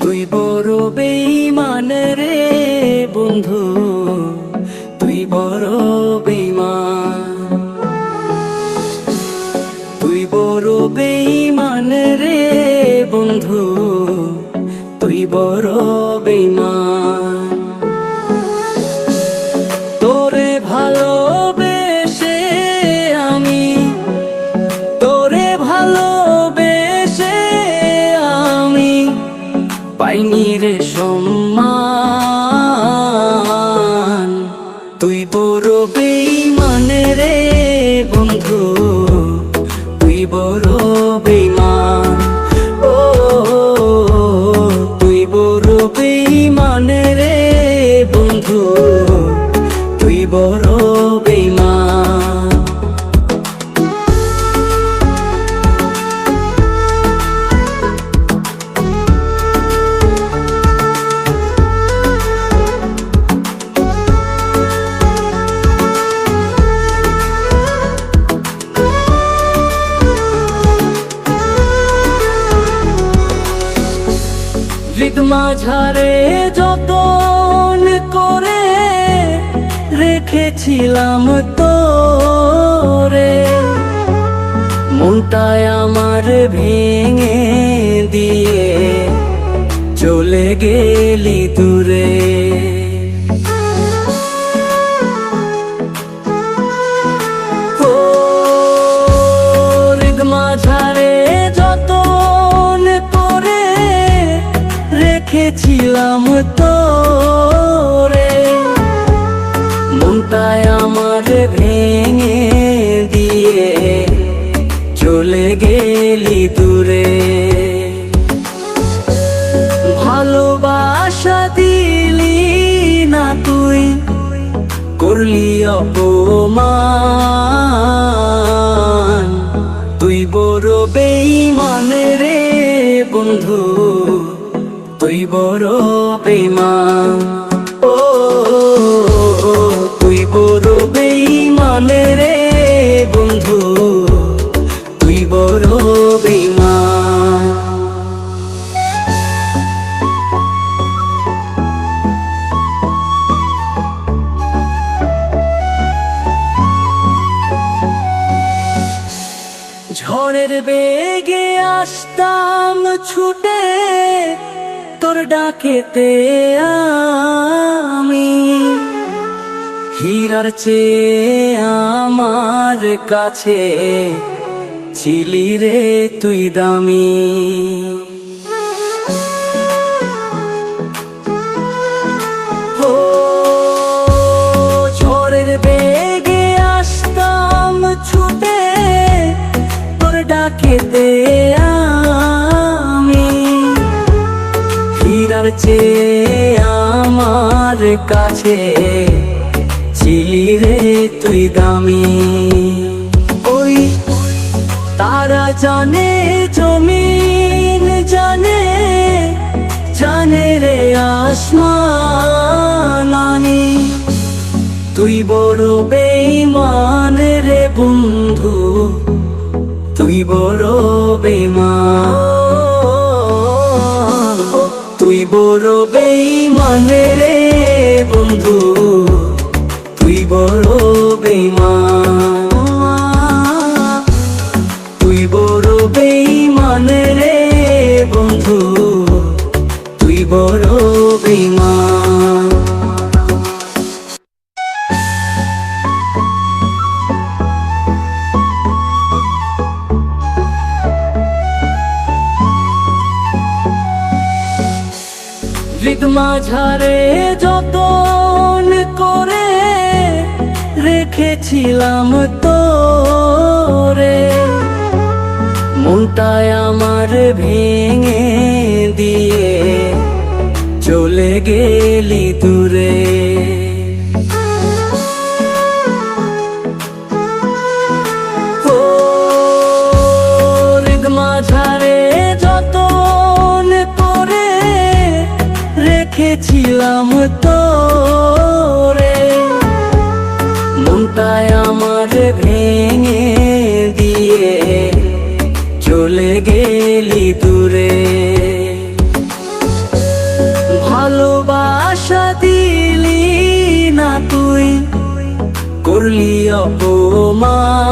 তুই বড় বেইমান রে বন্ধু, তুই বড় বেইমান তুই বড় বেইমান রে বন্ধু, তুই বড় বেইমান তোরে ভালোবেসে পাইনি রে সম্মান। তুই বড় বেইমান রে বন্ধু, তুই বড় বেইমান ও, তুই বড় বেইমান রে বন্ধু, তুই বড় মাঝারে যতন করে রেখেছিলাম তোরে। মনটায় আমার ভেঙে দিয়ে চলে গেলি দূরে। রেখেছিলাম তোরে। মনটায় আমার ভেঙে দিয়ে চলে গেলি দূরে। ভালোবাসা দিলি না তুই, করলি অপমান। তুই বড় বেই বেইমান রে বন্ধু। তুই বড় বেইমান ও তুই বড় বেইমান রে বন্ধু। তুই বড় বেইমান ঝড়ের বেগে আসতাম ছুটে ডাকেতে আমি। হীরার চেয়ে আমার কাছে ছিলি রে তুই দামি। ও বেগে তোর ডাকেতে হীরার চেয়ে আমার কাছে। ছিলি রে তুই দামি। ওই তারা জানে জমিন, জানে জানে রে আসমানি তুই বড় বেইমান রে বন্ধু, তুই বড় বেইমান বেইমান রে হৃদ মাঝারে যতন করে রেখেছিলাম তোরে। মনটায় আমার ভেঙে দিয়ে চলে গেলি দূরে। পেলাম তোরে। মনটায় আমার ভেঙে দিয়ে চলে গেলি দূরে। ভালোবাসা দিলি না তুই, করলি অপমান।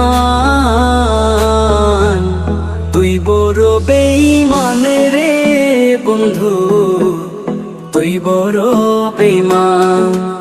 বড় বেইমান